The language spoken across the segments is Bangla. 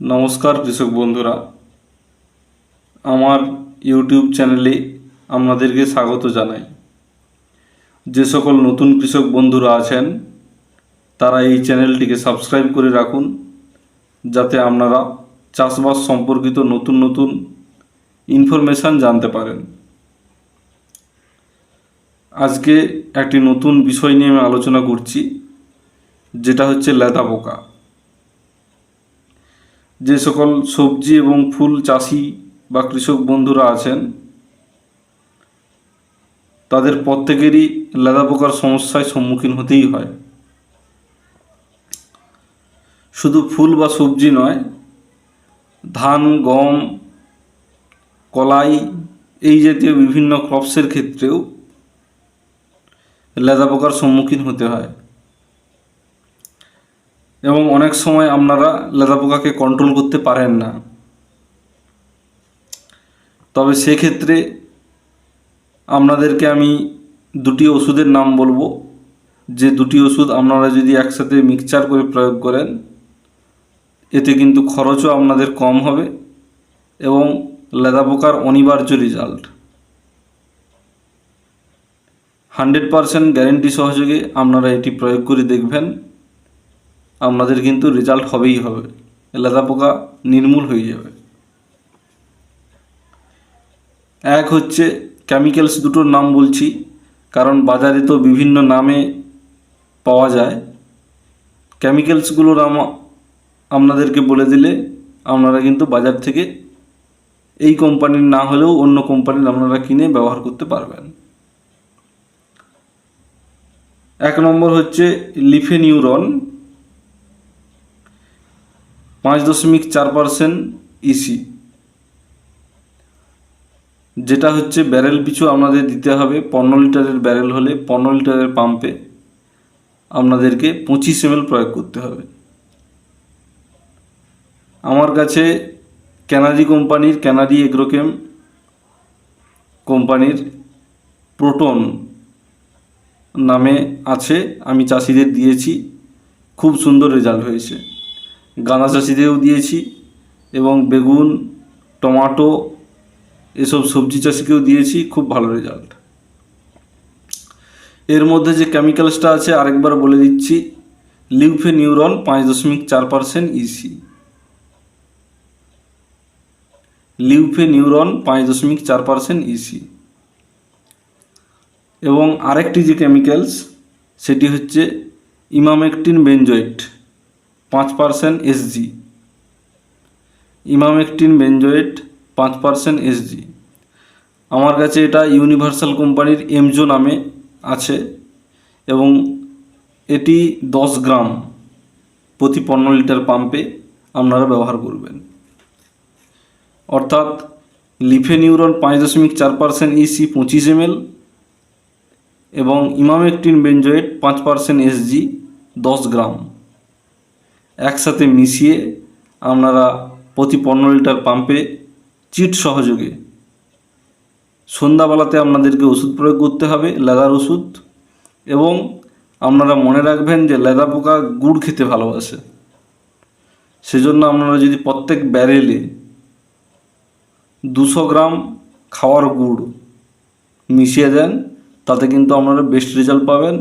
নমস্কার কৃষক বন্ধুরা। আমার ইউটিউব চ্যানেলে আপনাদেরকে স্বাগত জানাই। যে সকল নতুন কৃষক বন্ধুরা আছেন, তারা এই চ্যানেলটিকে সাবস্ক্রাইব করে রাখুন, যাতে আপনারা চাষবাস সম্পর্কিত নতুন নতুন ইনফরমেশান জানতে পারেন। আজকে একটি নতুন বিষয় নিয়ে আমি আলোচনা করছি, যেটা হচ্ছে লেদা পোকা। যে সকল সবজি এবং ফুল চাষি বা কৃষক বন্ধুরা আছেন, তাদের প্রত্যেকেরই লেদা পোকার সমস্যায় সম্মুখীন হতেই হয়। শুধু ফুল বা সবজি নয়, ধান, গম, কলাই, এই জাতীয় বিভিন্ন ক্রপসের ক্ষেত্রেও লেদা পোকার সম্মুখীন হতে হয়। এবং অনেক সময় আপনারা লেদা পোকাকে কন্ট্রোল করতে পারেন না। তবে সেক্ষেত্রে আপনাদেরকে আমি দুটি ওষুধের নাম বলব। যে দুটি ওষুধ আপনারা যদি একসাথে মিক্সচার করে প্রয়োগ করেন, এতে কিন্তু খরচও আপনাদের কম হবে এবং লেদা পোকার অনিবার্য রেজাল্ট হান্ড্রেড পারসেন্ট গ্যারেন্টি সহযোগে আপনারা এটি প্রয়োগ করে দেখবেন। আপনাদের কিন্তু রেজাল্ট হবেই হবে। লেদা পোকা নির্মূল হয়ে যাবে। এক হচ্ছে কেমিক্যালস দুটোর নাম বলছি, কারণ বাজারে তো বিভিন্ন নামে পাওয়া যায়। কেমিক্যালসগুলোর নাম আপনাদেরকে বলে দিলে আপনারা কিন্তু বাজার থেকে এই কোম্পানির না হলেও অন্য কোম্পানির আপনারা কিনে ব্যবহার করতে পারবেন। এক নম্বর হচ্ছে লিফেনিউরন পাঁচ দশমিক চার পার্সেন্ট ইসি যেটা হচ্ছে ব্যারেল পিছু আপনাদের দিতে হবে। পনেরো লিটারের ব্যারেল হলে পনেরো লিটারের পাম্পে আপনাদেরকে পঁচিশ এম প্রয়োগ করতে হবে। আমার কাছে ক্যানাডি কোম্পানির ক্যানাডি এগ্রোকেম কোম্পানির প্রোটন নামে আছে। আমি চাষিদের দিয়েছি। খুব সুন্দর রেজাল্ট হয়েছে। গাঁদা চাষিদেরও দিয়েছি এবং বেগুন, টমাটো এসব সবজি চাষিকেও দিয়েছি, খুব ভালো রেজাল্ট এর মধ্যে যে কেমিক্যালসটা আছে আরেকবার বলে দিচ্ছি লিউফে নিউরন পাঁচ দশমিক চার পার্সেন্ট ইসি লিউফে নিউরন পাঁচ দশমিক চার পার্সেন্ট ইসি এবং আরেকটি যে কেমিক্যালস সেটি হচ্ছে emamectin benzoate percent SG emamectin benzoate পাঁচ পার্সেন্ট এসজি আমার কাছে এটা ইউনিভার্সাল কোম্পানির এমজো নামে আছে এবং এটি দশ গ্রাম প্রতি পনেরো লিটার পাম্পে আপনারা ব্যবহার করবেন। অর্থাৎ লিফেনিউরন পাঁচ দশমিক চার পার্সেন্ট ইসি পঁচিশ এমএল এবং ইমামেকটিন বেঞ্জয়েট পাঁচ পার্সেন্ট এসজি দশ গ্রাম। একসাথে মিশিয়ে আপনারা প্রতি পনেরো লিটার পাম্পে চিট সহযোগে। সন্ধ্যাবেলাতে আপনাদেরকে ওষুধ প্রয়োগ করতে হবে, লেদার ওষুধ, এবং আপনারা মনে রাখবেন যে লেদা পোকা গুড় খেতে ভালোবাসে। সেজন্য আপনারা যদি প্রত্যেক ব্যারেলে দুশো গ্রাম খাওয়ার গুড় মিশিয়ে দেন, তাতে কিন্তু আপনারা বেস্ট রেজাল্ট পাবেন।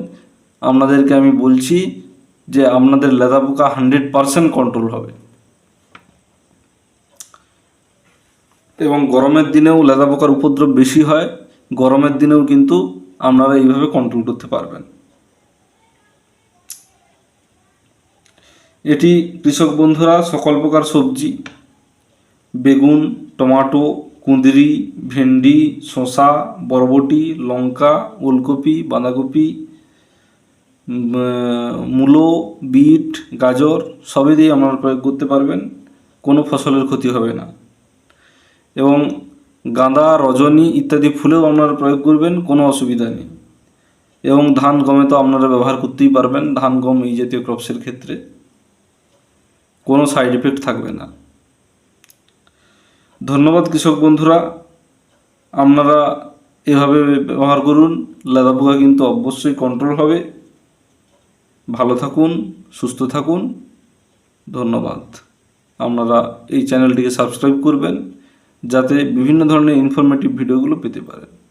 আপনাদেরকে আমি বলছি যে আপনাদের লেদা পোকা হান্ড্রেড পারসেন্ট কন্ট্রোল হবে। এবং গরমের দিনেও লেদা পোকার উপদ্রব বেশি হয়, গরমের দিনেও কিন্তু আপনারা এইভাবে কন্ট্রোল করতে পারবেন। এটি কৃষক বন্ধুরা সকল প্রকার সবজি, বেগুন, টমাটো, কুঁদরি, ভেন্ডি, শসা, বরবটি, লঙ্কা, ওলকপি, বাঁধাকপি মূলো, বিট, গাজর সবই দিয়ে আপনারা প্রয়োগ করতে পারবেন, কোনো ফসলের ক্ষতি হবে না। এবং গাঁদা, রজনী ইত্যাদি ফুলেও আপনারা প্রয়োগ করবেন, কোনো অসুবিধা নেই। এবং ধান গমে তো আপনারা ব্যবহার করতেই পারবেন, ধান গম এই জাতীয় ক্রপসের ক্ষেত্রে। কোনো সাইড এফেক্ট থাকবে না। ধন্যবাদ কৃষক বন্ধুরা, আপনারা এভাবে ব্যবহার করুন, লেদা পোকা কিন্তু অবশ্যই কন্ট্রোল হবে। ভালো থাকুন, সুস্থ থাকুন। ধন্যবাদ। আপনারা এই চ্যানেলটিকে সাবস্ক্রাইব করবেন, যাতে বিভিন্ন ধরনের ইনফরমেটিভ ভিডিওগুলো পেতে পারেন।